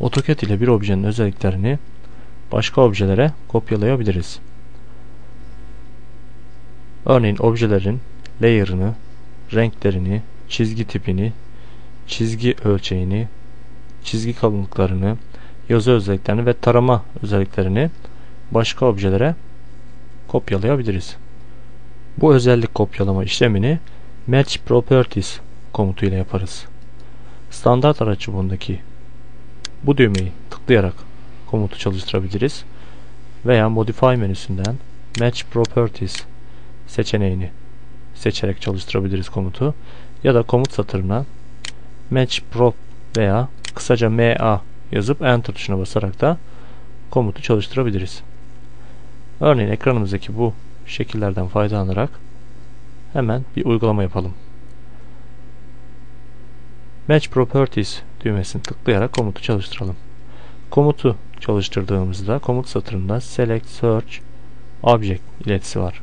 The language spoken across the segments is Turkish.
AutoCAD ile bir objenin özelliklerini başka objelere kopyalayabiliriz. Örneğin objelerin layer'ını, renklerini, çizgi tipini, çizgi ölçeğini, çizgi kalınlıklarını, yazı özelliklerini ve tarama özelliklerini başka objelere kopyalayabiliriz. Bu özellik kopyalama işlemini Match Properties komutuyla yaparız. Standart araç çubuğundaki bu düğmeyi tıklayarak komutu çalıştırabiliriz veya Modify menüsünden Match Properties seçeneğini seçerek çalıştırabiliriz komutu ya da komut satırına Match Prop veya kısaca MA yazıp Enter tuşuna basarak da komutu çalıştırabiliriz. Örneğin ekranımızdaki bu şekillerden faydalanarak hemen bir uygulama yapalım. Match Properties düğmesini tıklayarak komutu çalıştıralım. Komutu çalıştırdığımızda komut satırında Select Search Object iletisi var.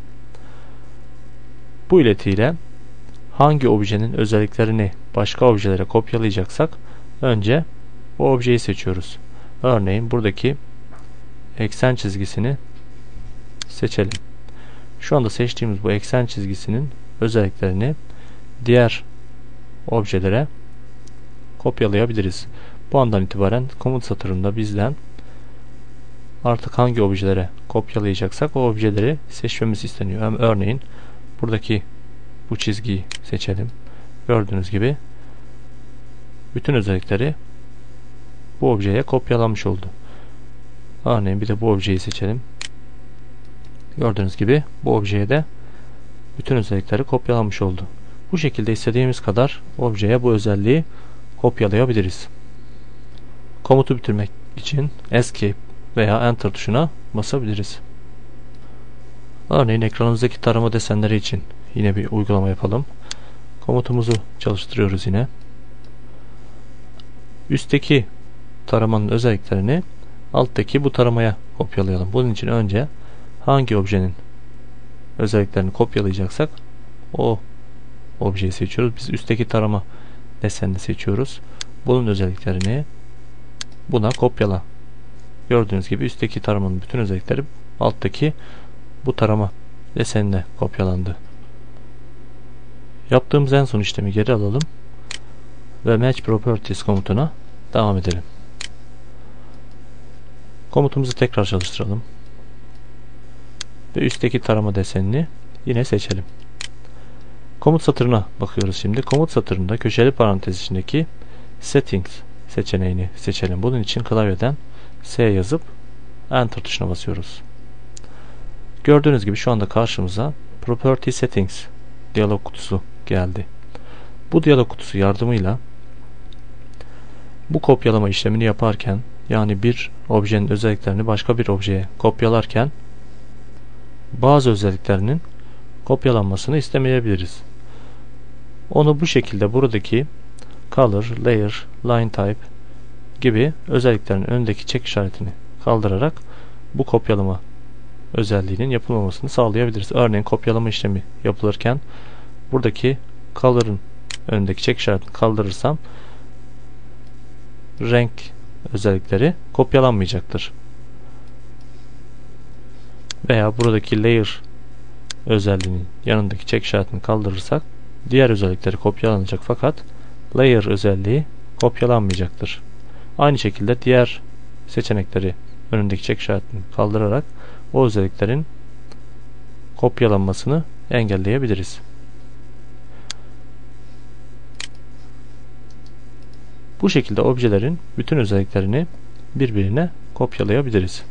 Bu iletiyle hangi objenin özelliklerini başka objelere kopyalayacaksak önce o objeyi seçiyoruz. Örneğin buradaki eksen çizgisini seçelim. Şu anda seçtiğimiz bu eksen çizgisinin özelliklerini diğer objelere kopyalayabiliriz. Bu andan itibaren komut satırında bizden artık hangi objelere kopyalayacaksak o objeleri seçmemiz isteniyor. Örneğin buradaki bu çizgiyi seçelim. Gördüğünüz gibi bütün özellikleri bu objeye kopyalanmış oldu. Örneğin bir de bu objeyi seçelim. Gördüğünüz gibi bu objeye de bütün özellikleri kopyalanmış oldu. Bu şekilde istediğimiz kadar objeye bu özelliği kopyalayabiliriz. Komutu bitirmek için Escape veya Enter tuşuna basabiliriz. Örneğin ekranımızdaki tarama desenleri için yine bir uygulama yapalım. Komutumuzu çalıştırıyoruz yine. Üstteki taramanın özelliklerini alttaki bu taramaya kopyalayalım. Bunun için önce hangi objenin özelliklerini kopyalayacaksak o objeyi seçiyoruz. Biz üstteki tarama desenini seçiyoruz. Bunun özelliklerini buna kopyala. Gördüğünüz gibi üstteki taramanın bütün özellikleri alttaki bu tarama desenine kopyalandı. Yaptığımız en son işlemi geri alalım ve Match Properties komutuna devam edelim. Komutumuzu tekrar çalıştıralım. Ve üstteki tarama desenini yine seçelim. Komut satırına bakıyoruz şimdi. Komut satırında köşeli parantez içindeki Settings seçeneğini seçelim. Bunun için klavyeden S yazıp Enter tuşuna basıyoruz. Gördüğünüz gibi şu anda karşımıza Property Settings diyalog kutusu geldi. Bu diyalog kutusu yardımıyla bu kopyalama işlemini yaparken yani bir objenin özelliklerini başka bir objeye kopyalarken bazı özelliklerinin kopyalanmasını istemeyebiliriz. Onu bu şekilde buradaki color, layer, line type gibi özelliklerin önündeki çek işaretini kaldırarak bu kopyalama özelliğinin yapılmamasını sağlayabiliriz. Örneğin kopyalama işlemi yapılırken buradaki color'ın önündeki çek işaretini kaldırırsam renk özellikleri kopyalanmayacaktır. Veya buradaki layer özelliğinin yanındaki çek işaretini kaldırırsak diğer özellikleri kopyalanacak fakat layer özelliği kopyalanmayacaktır. Aynı şekilde diğer seçenekleri önündeki çek işaretini kaldırarak o özelliklerin kopyalanmasını engelleyebiliriz. Bu şekilde objelerin bütün özelliklerini birbirine kopyalayabiliriz.